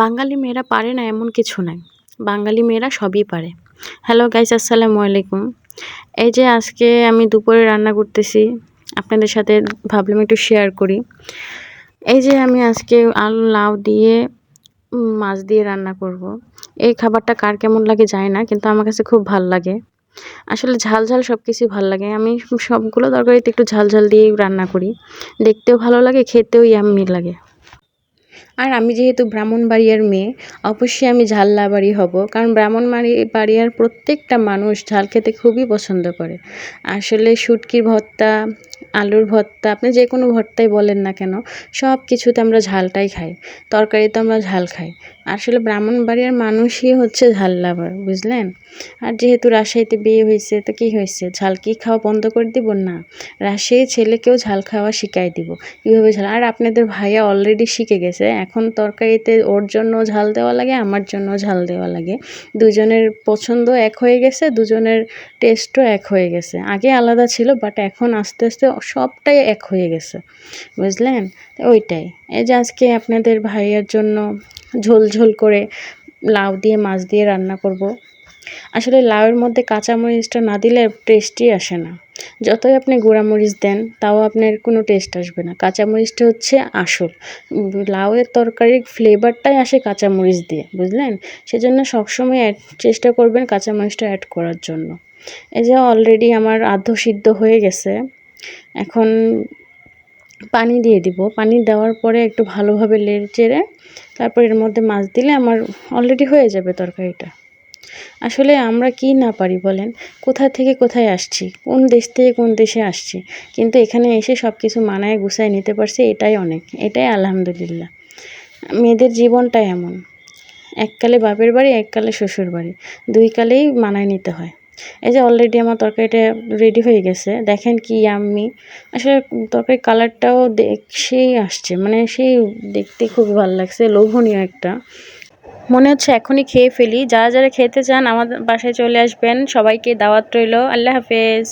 বাঙালি মেয়েরা পারে না এমন কিছু নাই। বাঙালি মেয়েরা সবই পারে। হ্যালো গাইস, আসসালামু আলাইকুম। এই যে আজকে আমি দুপুরে রান্না করতেছি, আপনাদের সাথে ভাবলাম একটু শেয়ার করি। এই যে আমি আজকে আলু, লাউ দিয়ে মাছ দিয়ে রান্না করব। এই খাবারটা কার কেমন লাগে যায় না, কিন্তু আমার কাছে খুব ভালো লাগে। আসলে ঝাল ঝাল সব কিছুই ভালো লাগে। আমি সবগুলো তরকারিতে একটু ঝাল ঝাল দিয়েই রান্না করি। দেখতেও ভালো লাগে, খেতেও ইয়াম্মি লাগে। আর আমি যেহেতু ব্রাহ্মণবাড়িয়ার মেয়ে, অবশ্যই আমি ঝাল লাভারই হব, কারণ ব্রাহ্মণবাড়ি বাড়িয়ার প্রত্যেকটা মানুষ ঝাল খেতে খুবই পছন্দ করে। আসলে শুটকির ভর্তা, আলুর ভর্তা, আপনি যে কোনো ভর্তাই বলেন না কেন সব কিছুতে আমরা ঝালটাই খাই, তরকারিতে আমরা ঝাল খাই। আসলে ব্রাহ্মণবাড়িয়ার মানুষই হচ্ছে ঝাল লাভার, বুঝলেন? আর যেহেতু রাজশাহীতে বিয়ে হয়েছে, তো কী হয়েছে? ঝাল কি খাওয়া বন্ধ করে দিব? না। রাজশাহী ছেলেকেও ঝাল খাওয়া শিখাই দিব। কীভাবে ঝাল? আর আপনাদের ভাইয়া অলরেডি শিখে গেছে। এখন তরকারিতে ওর জন্য ঝাল দেওয়া লাগে, আমার জন্য ঝাল দেওয়া লাগে। দুজনের পছন্দ এক হয়ে গেছে, দুজনের টেস্টও এক হয়ে গেছে। আগে আলাদা ছিল বাট এখন আস্তে আস্তে সবটাই এক হয়ে গেছে। বুঝলেন? ওইটাই। এই যে আজকে আপনাদের ভাইয়ার জন্য ঝোল ঝোল করে লাউ দিয়ে, মাছ দিয়ে রান্না করব। আসলে লাউয়ের মধ্যে কাঁচামরিচটা না দিলে টেস্টই আসে না। যতই আপনি গুঁড়ামরিচ দেন, তাও আপনার কোনো টেস্ট আসবে না। কাঁচামরিচটা হচ্ছে আসল। লাউয়ের তরকারির ফ্লেভারটাই আসে কাঁচামরিচ দিয়ে, বুঝলেন? সেজন্য সবসময় অ্যাড চেষ্টা করবেন কাঁচামরিচটা অ্যাড করার জন্য। এই যে অলরেডি আমার আধ সিদ্ধ হয়ে গেছে। এখন পানি দিয়ে দিব। পানি দেওয়ার পরে একটু ভালোভাবে লেড়ে চেড়ে তারপর এর মধ্যে মাছ দিলে আমার অলরেডি হয়ে যাবে তরকারিটা। আসলে আমরা কি না পারি বলেন? কোথা থেকে কোথায় আসছি? কোন দেশ থেকে কোন দেশে আসছি? কিন্তু এখানে এসে সব কিছু মানায় গুছায় নিতে পারছি, এটাই অনেক। এটাই আলহামদুলিল্লাহ। মেয়েদের জীবনটাই এমন। এককালে বাপের বাড়ি, এককালে শ্বশুর বাড়ি দুই কালেই মানায় নিতে হয়। এই যে অলরেডি আমার তরকারিটা রেডি হয়ে গেছে, দেখেন কি আমি আসলে তরকারির কালারটাও সেই আসছে মানে সেই দেখতে খুবই ভালো লাগছে, লোভনীয় একটা। মনে হচ্ছে এখনই খেয়ে ফেলি, যারা যারা খেতে চান আমাদের বাসায় চলে আসবেন, সবাইকে দাওয়াত রইল, আল্লাহ হাফেজ।